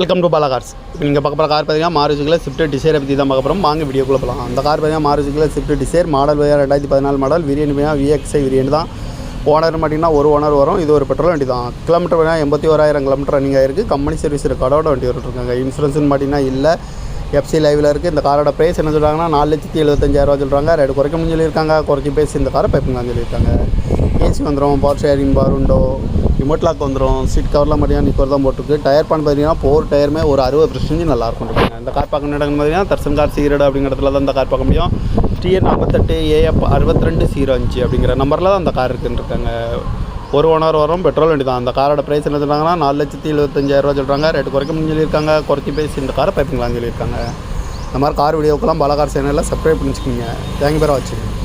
Welcome to Bala cars இப்போ நீங்கள் பார்க்க போகிற கார் பார்த்தீங்கன்னா மாருதிக்கில் ஸ்விஃப்ட் டிசைரை பற்றி தான் பார்க்க போகிறோம் வாங்க வீடியோக்குள்ளே போகலாம் அந்த கார் பார்த்தீங்கன்னா மாருதிக்கில் ஸ்விஃப்ட் டிசைர் மாடல் ரெண்டாயிரத்தி பதினாலு மாடல் விரியன் பார்த்தீங்கன்னா விஎக்ஸ்ஐ விரியன் தான். ஓனர் பார்த்தீங்கன்னா ஒரு ஓனர் வரும். இது ஒரு பெட்ரோல் வண்டி தான். கிலோமீட்டர் பார்த்தீங்கன்னா எண்பத்தி ஓராயிரம் கிலோமீட்டர் ரன்னிங் ஆயிருக்கு. கம்பெனி சர்வீஸ் ரெக்கார்டோட வண்டி விட்டுருக்காங்க இன்சூரன்ஸ்னு பார்த்தீங்கன்னா இல்லை. எஃப்சி லைவில் இருக்குது இந்த காரோட ப்ரைஸ் என்ன சொல்கிறாங்கன்னா நாலு லட்சத்தி எழுபத்தஞ்சாயிரரூவா சொல்கிறாங்க ரெண்டு குறைக்க முடியும் சொல்லியிருக்காங்க. குறைச்சி பேசி இந்த காரை பைப்புங்களான்னு சொல்லியிருக்காங்க. ஏசி வந்துடும் பவர் ஷேரிங் பார் உண்டோ ரிமோட் லாக் வந்துடும் சீட் கவர்லாம் மட்டும் நிக்கர் தான் போட்டிருக்கு. டயர் பண்ண பார்த்தீங்கன்னா ஃபோர் டயருமே ஒரு அறுபது பர்சன்டேஜ் நல்லா இருக்கும் இருக்காங்க இந்த கார் பார்க்க நடக்கும் பார்த்தீங்கன்னா தர்சன் கார் சீரடு அப்படிங்கிற இடத்துல தான் இந்த கார் பார்க்க முடியும். டிஎன் நாற்பத்தெட்டு ஏஎஃப் அறுபத்தி ரெண்டு சீரோ அஞ்சு அப்படிங்கிற நம்பரில் தான் அந்த கார் இருக்குன்னு இருக்காங்க. ஒரு ஓனர் வரும் பெட்ரோல் வண்டி தான் அந்த காரோட ப்ரைஸ் என்ன சொல்கிறாங்கன்னா நாலு லட்சத்தி எழுபத்தஞ்சாயிரரூவா சொல்கிறாங்க ரேட்டு குறைக்க முடியும் சொல்லியிருக்காங்க. குறைச்சி பேசி இந்த காரை பைப்பிங்களான்னு சொல்லியிருக்காங்க. இந்த மாதிரி கார் வீடியோக்கெல்லாம் பாலா கார் சேனலில் சப்ஸ்கிரைப் பண்ணிச்சுக்கோங்க. தேங்க்யூ பேராக வச்சுக்கோங்க